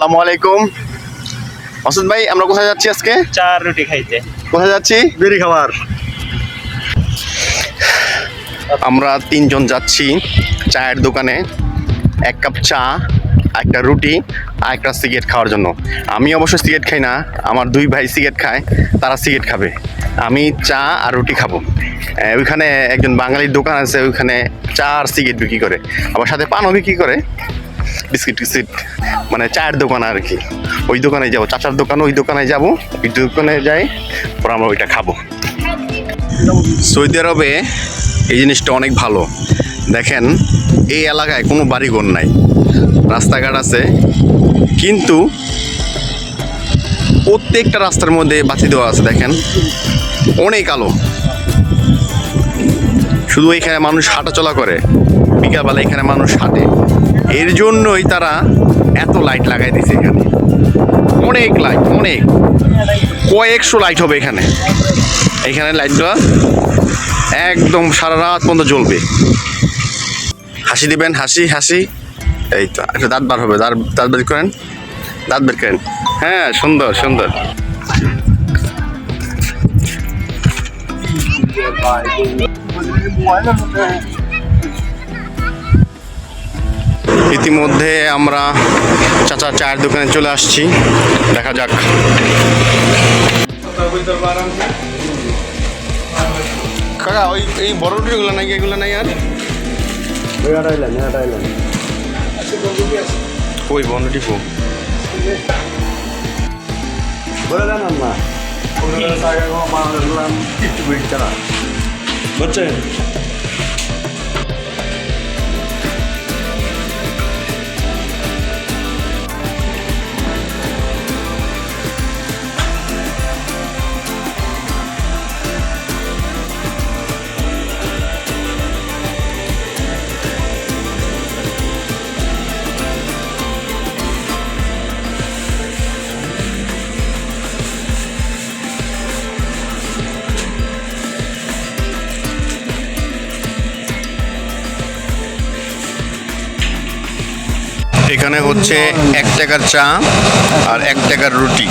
আসসালামু আলাইকুম। মাসুদ ভাই আমরা কোথায় যাচ্ছি আজকে? চার রুটি খাইতে। কোথায় যাচ্ছি? বিড়ি খাবার। আমরা তিনজন যাচ্ছি চায়ের দোকানে। এক কাপ চা একটা রুটি আর একটা সিগারেট খাওয়ার জন্য। আমি অবশ্য সিগারেট খাই না আমার দুই ভাই সিগারেট খায় তারা সিগারেট খাবে। আমি চা আর রুটি খাব। ওইখানে একজন বাঙালির দোকান আছে ওইখানে চা আর সিগারেট বিক্রি করে। আবার সাথে পানও বিক্রি করে। বিস্কিট টিস্কিট মানে চায়ের দোকান আর কি। ওই দোকানে যাব, চাচার দোকান, ওই দোকানে যাব, ওই দোকানে যাই, পর আমরা ওইটা খাব। সৌদি আরবে এই জিনিসটা অনেক ভালো। দেখেন, এই এলাকায় কোনো বাড়িঘর নাই। রাস্তাঘাট আছে, কিন্তু প্রত্যেকটা রাস্তার মধ্যে বাতি দেওয়া আছে, দেখেন। অনেক আলো। শুধু এখানে মানুষ হাঁটাচলা করে, বিকালবেলা এখানে মানুষ হাঁটে। এর জন্যই তারা এত লাইট লাগাই দিয়েছে এখানে। অনেক লাইট অনেক। কয়েকশো লাইট হবে এখানে। এখানে লাইটগুলো একদম সারা রাত পর্যন্ত জ্বলবে। হাসি দিবেন, হাসি হাসি। এই তো, একটা দাঁত বার হবে, দাঁত দাঁত বের করেন। দাঁত বের করেন। হ্যাঁ সুন্দর সুন্দর। ইতিমধ্যে আমরা চাচা চায়ের দোকানে চলে আসছি। দেখা যাক। কাকা ওই এই বড় রুটিগুলো নাই এগুলো নাই আর? ওই বলে দেন না বুঝছেন এখানে হচ্ছে এক টাকার চা আর এক টাকার রুটি।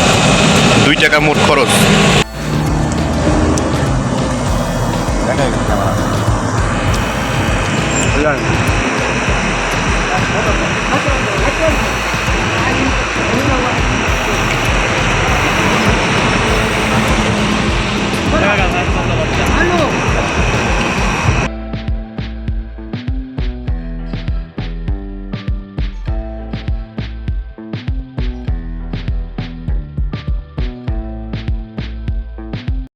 দুই টাকা মোট খরচ।